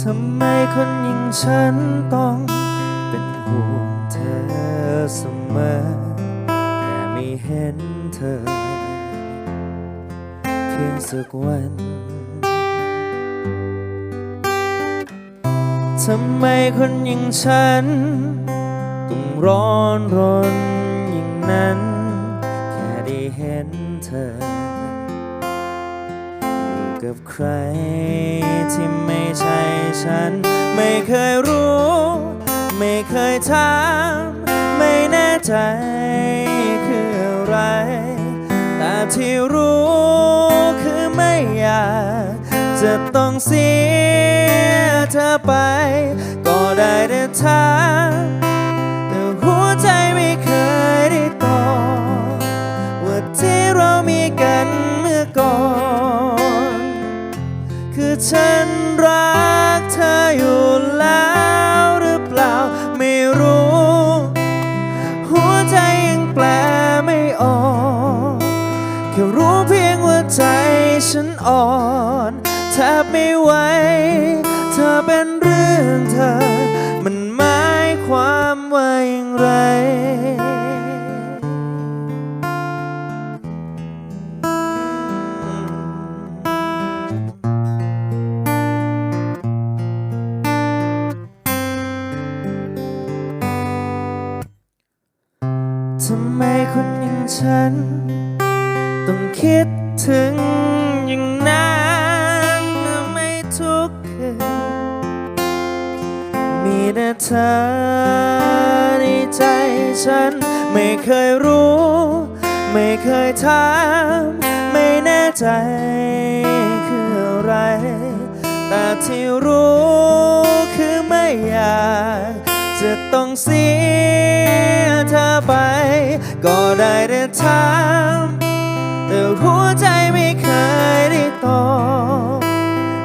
ทำไมคนอย่างฉันต้องเป็นห่วงเธอเสมอ แต่ไม่เห็นเธอ เพียงสักวันทำไมคนอย่างฉัน ต้องร้อนรนอย่างนั้น แค่ได้เห็นเธอ กับใครที่ไม่ใช่ฉัน ไม่เคยรู้ ไม่เคยถามไม่แน่ใจคืออะไร แต่ที่รู้คือไม่อยากจะต้องเสียเธอไป ก็ได้แต่ถาม คือฉันรักเธออยู่แล้วหรือเปล่าไม่รู้ หัวใจยังแปลไม่ออกแค่รู้เพียงว่าใจฉันอ่อนแทบไม่ไหวเธอเป็นำไมคนอย่างฉัน ต้องคิดถึงอย่างนั้นไม่ทุกคืนมีแต่เธอในใจฉัน ไม่เคยรู้ ไม่เคยถามไม่แน่ใจคืออะไร แต่ที่รู้คือไม่อยากจะต้องเสีย ไป ก็ได้แต่ถามแต่หัวใจไม่เคยได้ตอบ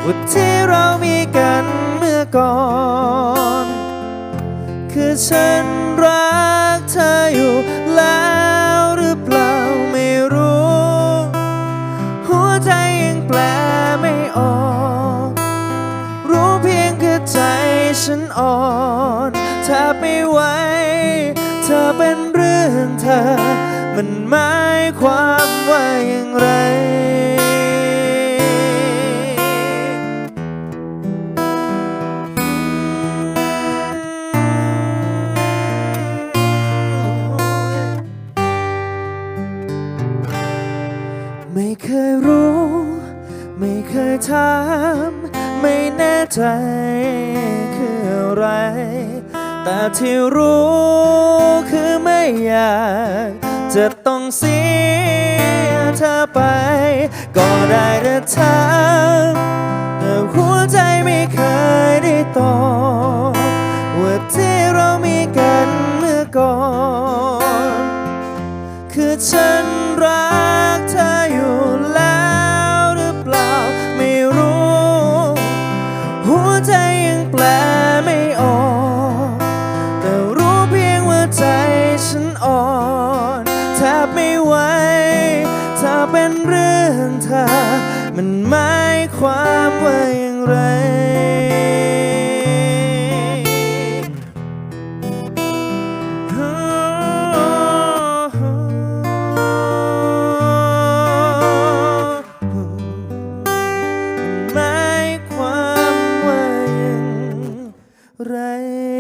ว่าที่เรามีกันเมื่อก่อน คือฉันรักเธออยู่แล้วหรือเปล่าไม่รู้ หัวใจยังแปลไม่ออก รู้เพียงแค่ใจฉันอ่อนแทบไม่ไหว เธอเป็นเรื่องเธอ มันหมายความว่าอย่างไร ไม่เคยรู้ ไม่เคยถาม ไม่แน่ใจคืออะไร แต่ที่รู้คือไม่อยากจะต้องเสียเธอไป ก็ได้แต่ถามแต่หัวใจไม่เคยได้ตอบว่าที่เรามีกันเมื่อก่อน คือฉัน ไร